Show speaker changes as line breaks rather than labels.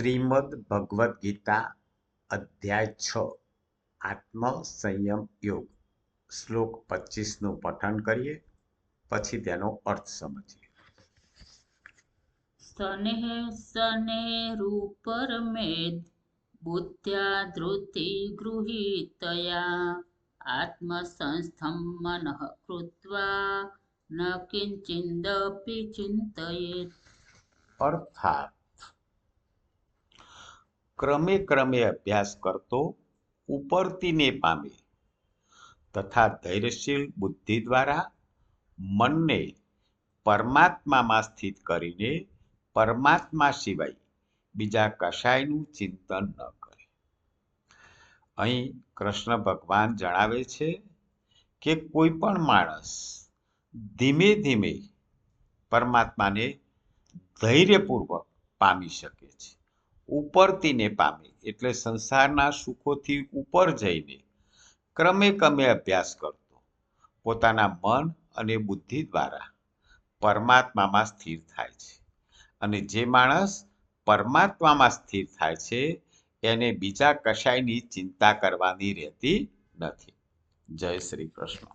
શ્રીમદ ભગવદ્ ગીતા અધ્યાય છ આત્મ સંયમ યોગ. શ્લોક પચીસનું પઠન કરીએ પછી તેનો અર્થ સમજીએ.
સ્નેહ સ્નેહરૂપરમેદ બુદ્ધ્યા ધૃતિ ગૃહીતયા આત્મસંસ્થમ મનઃ કૃત્વા ન કિંચિદપી ચિંતયેત.
અર્થાત ક્રમે ક્રમે અભ્યાસ કરતો ઉપરતીને પામે. તથા ધૈર્યશીલ બુદ્ધિ દ્વારા મનને પરમાત્મામાં સ્થિત કરીને પરમાત્મા સિવાય બીજા કશાયનું ચિંતન ન કરે. અહીં કૃષ્ણ ભગવાન જણાવે છે કે કોઈ પણ માણસ ધીમે ધીમે પરમાત્માને ધૈર્યપૂર્વક પામી શકે છે. ઉપરતીને પામે, એટલે સંસારના સુખોથી ઉપર જઈને ક્રમે ક્રમે અભ્યાસ કરતો. પોતાના મન અને બુદ્ધિ દ્વારા પરમાત્મામાં સ્થિર થાય છે. અને જે માણસ પરમાત્મામાં સ્થિર થાય છે, એને બીજા કશાયની ચિંતા કરવાની રહેતી નથી. જય શ્રી કૃષ્ણ.